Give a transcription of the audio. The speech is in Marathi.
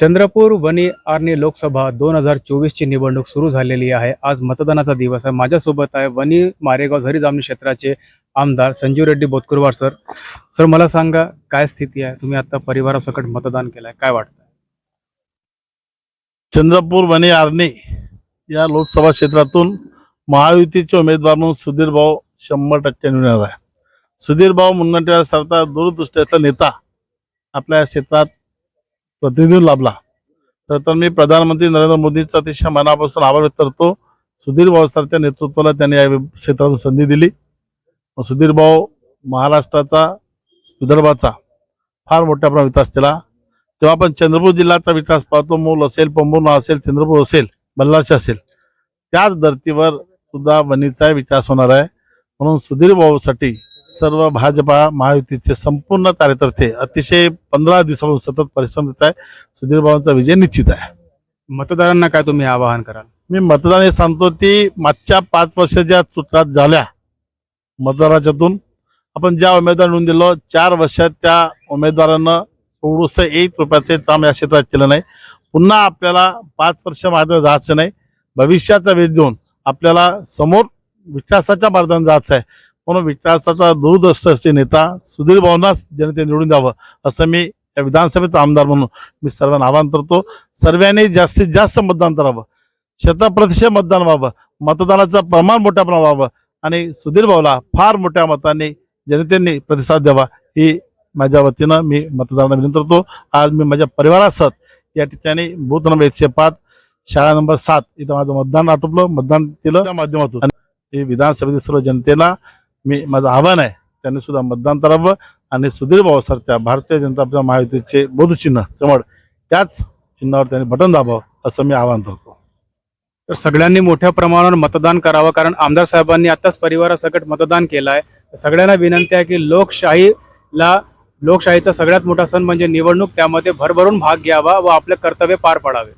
चंद्रपूर वनी आर्णी लोकसभा दोन हजार चोवीसची निवडणूक सुरू झालेली आहे. आज मतदानाचा दिवस आहे. माझ्यासोबत आहे वनी मारेगाव झरी जामणी क्षेत्राचे आमदार संजीव रेड्डी बोतकुरवार सर. सर मला सांगा काय स्थिती आहे? तुम्ही आता परिवारासकट मतदान केलंय. काय वाटतं चंद्रपूर वने आर्णे या लोकसभा क्षेत्रातून महायुतीचे उमेदवार म्हणून सुधीर भाऊ शंभर टक्के निवडणार आहे. सुधीर भाऊ मुनगंटीवार दूरदृष्टीचा नेता आपल्या क्षेत्रात प्रतिनिधी लाभला. तर तर मी प्रधानमंत्री नरेंद्र मोदींचा अतिशय मनापासून आभार व्यक्त करतो. सुधीर भाऊ सरच्या नेतृत्वाला त्यांनी या क्षेत्रातून संधी दिली. सुधीर भाऊ महाराष्ट्राचा विदर्भाचा फार मोठ्या प्रमाणात विकास केला. तेव्हा आपण चंद्रपूर जिल्ह्याचा विकास पाहतो मूल असेल पंपूर्णा असेल चंद्रपूर असेल बल्लारशी असेल. त्याच धर्तीवर सुद्धा वणीचा विकास होणार आहे. म्हणून सुधीर भाऊसाठी सर्व भाजपा महायुतीचे संपूर्ण कार्यकर्ते अतिशय पंधरा दिवसापासून सतत परिश्रम देत आहे सुधीर भाऊंचा विजय निश्चित आहे. मतदारांना काय तुम्ही आवाहन कराल? मी मतदान हे सांगतो ती मागच्या पाच वर्षाच्या चुका झाल्या मतदाराच्यातून. आपण ज्या उमेदवार निवडून दिलो चार वर्षात त्या उमेदवारानं थोडस एक रुपयाचे काम या क्षेत्रात केलं नाही. पुन्हा आपल्याला पाच वर्ष मागे जायचं नाही. भविष्याचा वेध देऊन आपल्याला समोर विकासाच्या मार्गाने जायचं आहे. म्हणून विकासाचा दूरदृष्ट असते नेता. सुधीर भावनाच जनते निवडून द्यावं असं मी या विधानसभेचा आमदार म्हणून मी सर्वांना आवाहन करतो. सर्वांनी जास्तीत जास्त मतदान करावं. शतप्रतिशत मतदान व्हावं. मतदानाचं प्रमाण मोठ्या प्रमाणात व्हावं आणि सुधीर भाऊला फार मोठ्या मतांनी जनतेने प्रतिसाद द्यावा ही माझ्या वतीनं मी मतदारांना विनंती करतो. आज मी माझ्या परिवारासह या ठिकाणी बूथ नंबर एकशे पाच शाळा नंबर सात इथं माझं मतदान आटोपलं मतदान केलं. त्या माध्यमातून. आणि हे विधानसभेतील सर्व जनतेला मी माझं आव्हान आहे त्यांनी सुद्धा मतदान करावं आणि सुधीर भाऊ भारतीय जनता पक्ष महायुतीचे बोधचिन्ह कमळ त्याच चिन्हावर त्यांनी बटन दाबावं असं मी आवाहन करतो तर सगळ्यांनी मोठ्या प्रमाणावर मतदान करावं कारण आमदार साहेबांनी आताच परिवारासकट मतदान केलं आहे सगळ्यांना विनंती आहे की लोकशाहीला लोकशाहीचा सगळ्यात मोठा सण म्हणजे निवडणूक त्यामध्ये भरभरून भाग घ्यावा व आपले कर्तव्य पार पाडावे.